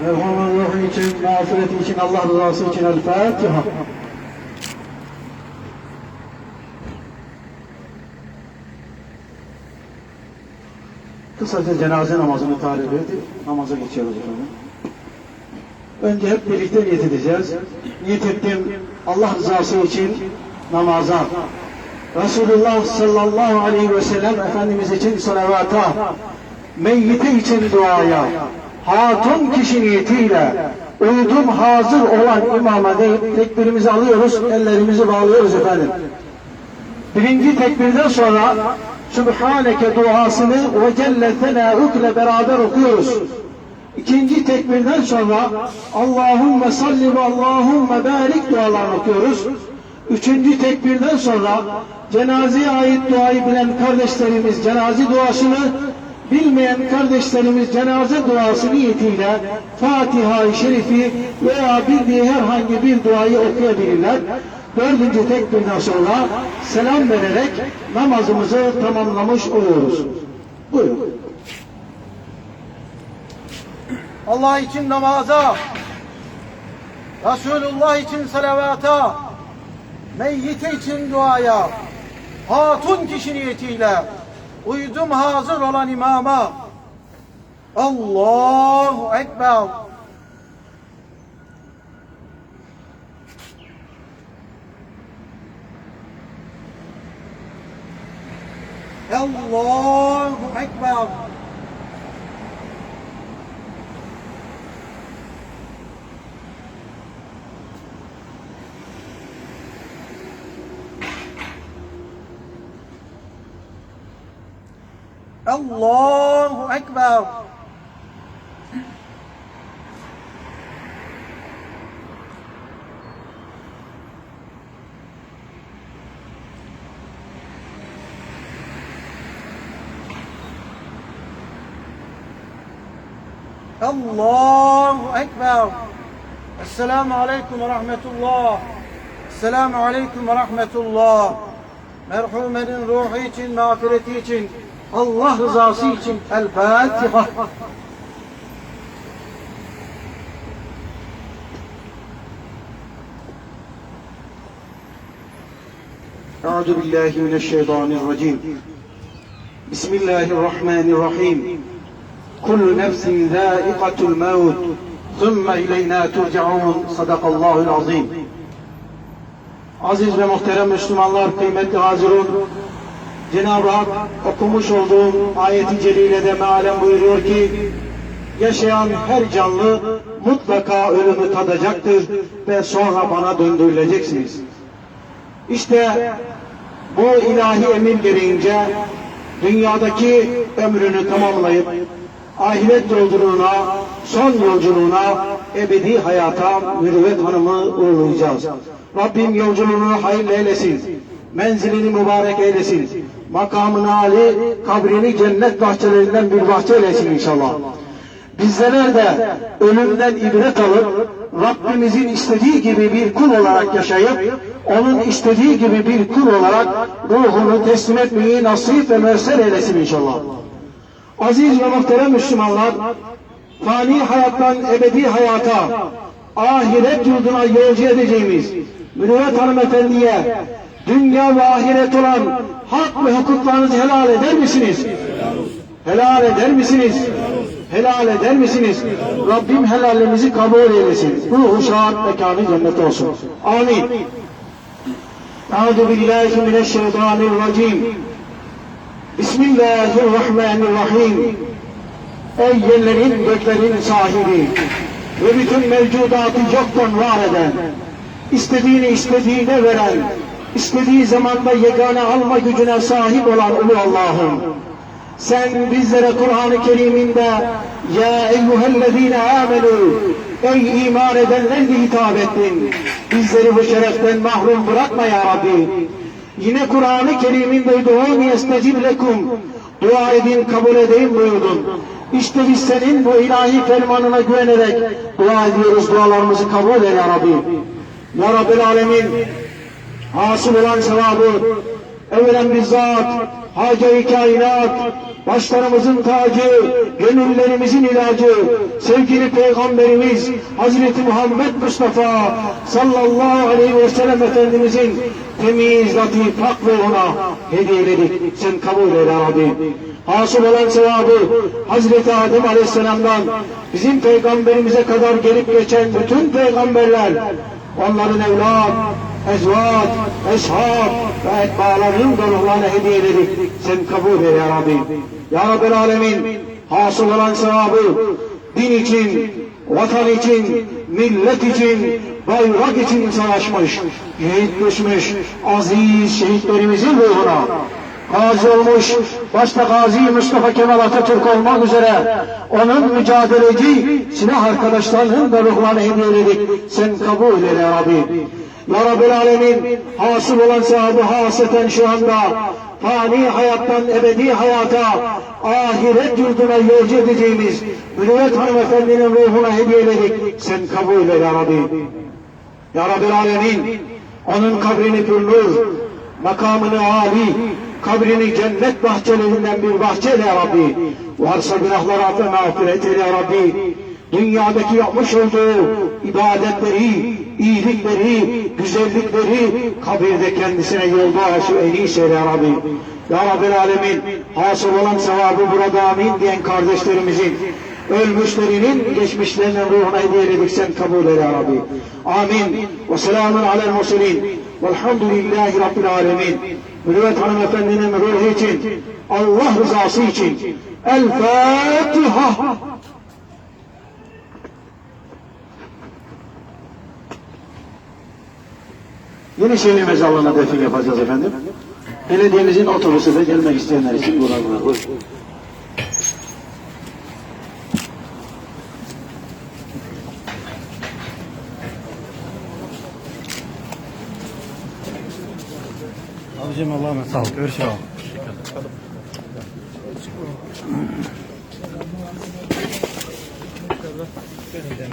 Merhamet ruhu için, mağfireti için, Allah rızası için El Fatiha. Kısaca cenaze namazını tarif edip namaza geçiyoruz efendim. Önce hep birlikte niyet edeceğiz. Niyet ettim Allah rızası için namaza. Resulullah sallallahu aleyhi ve sellem Efendimiz için salavata, meyyiti için duaya, hatun kişi niyetiyle uydum hazır olan imama tekbirimizi alıyoruz, ellerimizi bağlıyoruz efendim. Birinci tekbirden sonra Sübhaneke duasını ve Celle Tenâhük'le beraber okuyoruz. İkinci tekbirden sonra Allahümme salli ve Allahümme barik dualarını okuyoruz. Üçüncü tekbirden sonra cenazeye ait duayı bilen kardeşlerimiz cenaze duasını, bilmeyen kardeşlerimiz cenaze duası niyetiyle Fatiha-i Şerifi veya bildiği herhangi bir duayı okuyabilirler. Dördüncü tekbirden sonra selam vererek namazımızı tamamlamış oluyoruz. Buyurun. Allah için namaza, Resulullah için salavata, meyyite için duaya, hatun kişi niyetiyle, uydum hazır olan imama, Allahu Ekber. Allahu Ekber. Allahu Ekber. Allahu Ekber. Esselamu Aleyküm ve Rahmetullah. Esselamu Aleyküm ve Rahmetullah. Merhumenin ruhu için, mağfireti için, Allah rızası için El Fatiha. أعوذ بالله من الشيطان الرجيم بسم الله الرحمن الرحيم كل نفس ذائقة الموت ثم إلينا ترجعون صدق الله العظيم Aziz ve muhterem Müslümanlar, kıymetli hazirun, Cenab-ı Hak okumuş olduğum ayeti celilede mealen buyuruyor ki, yaşayan her canlı mutlaka ölümü tadacaktır ve sonra bana döndürüleceksiniz. İşte bu ilahi emir gereğince dünyadaki ömrünü tamamlayıp ahiret yolculuğuna, son yolculuğuna, ebedi hayata mürüvvet hanımı uğurlayacağız. Rabbim yolculuğunu hayırlı eylesin. Menzilini mübarek eylesin. Makamını âli, kabrini cennet bahçelerinden bir bahçe eylesin inşallah. Bizler de ölümden ibret alıp Rabbimizin istediği gibi bir kul olarak yaşayıp onun istediği gibi bir kul olarak ruhunu teslim etmeyi nasip ve müessir eylesin inşallah. Aziz ve muhterem Müslümanlar, fani hayattan ebedi hayata, ahiret yurduna yolcu edeceğimiz Mürüvvet hanımefendiye dünya ve ahiret olan hak ve hukuklarınızı helal eder misiniz? Helal eder misiniz? Helal eder misiniz? Rabbim helallerinizi kabul eylesin. Ruhu şahat mekanı cennet olsun. Amin. Euzu billahi mineşşeytanirracim. Bismillahirrahmanirrahim. Ey yerlerin göklerin sahibi ve bütün mevcudatı yoktan var eden, istediğini istediğine veren, istediği zamanda yegane alma gücüne sahip olan Ulu Allah'ım. Sen bizlere Kur'an-ı Kerim'inde ya eyyühellezine amenu ey iman edenlerle hitap ettin. Bizleri bu şereften mahrum bırakma ya Rabbi. Yine Kur'an-ı Kerim'inde du'uni estecib lekum dua edin kabul edeyim buyurdun. İşte biz senin bu ilahi fermanına güvenerek dua ediyoruz dualarımızı kabul eyle ya Rabbi. Ya Rabbil Alemin hasıl olan sevabı evvelen bizzat hace-i kainat başlarımızın tacı, gönüllerimizin ilacı, sevgili Peygamberimiz Hazreti Muhammed Mustafa sallallahu aleyhi ve sellem Efendimizin temiz, latif, hak ruhuna hediyeledik. Sen kabul eyle Rabbi. Hasıl olan sevabı Hazreti Adem Aleyhisselam'dan bizim peygamberimize kadar gelip geçen bütün peygamberler onların evlat, ezvat, eshab ve etbalarının ruhlarına hediye ededik. Sen kabul eyle ya Rabbi. Ya Rabbel Alemin hasıl olan sevabı din için, vatan için, millet için, bayrak için savaşmış, şehit düşmüş aziz şehitlerimizin ruhuna gazi olmuş, başta Gazi Mustafa Kemal Atatürk olmak üzere onun mücadeleci silah arkadaşlarının da ruhlarını hediyeledik. Sen kabul eyle Rabbi. Ya Rabbel Alemin hasıl olan sahabı haseten şu anda fani hayattan ebedi hayata ahiret yurduna yolcu edeceğimiz Mürüvvet Hanımefendinin ruhuna hediyeledik. Sen kabul eyle ya Rabbi. Ya Rabbel Alemin onun kabrini pür makamını âli, kabrini cennet bahçelerinden bir bahçeyle ya Rabbi. Varsa günahları affı mağfiret eyle ya Rabbi. Dünyadaki yapmış olduğu ibadetleri, iyilikleri, güzellikleri kabirde kendisine yoldaşı en iyi şeyler Rabbi. Ya Rabbel Alemin hasıl olan sevabı burada amin diyen kardeşlerimizin ölmüşlerinin geçmişlerinin ruhuna hediye edildik sen kabul eyle Rabbi. Amin. Ve selamun alel murselin. Velhamdülillahi Rabbil alemin. Mürüvvet hanımefendinin ruhu için, Allah rızası için. El Fatiha. Yenişehir mezarlığına defin yapacağız efendim. Belediyemizin otobüsü de gelmek isteyenler için buralar. Buyurun. Abicim Allah'a emanet sağlık. Görüşürüz.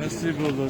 Nasip olur.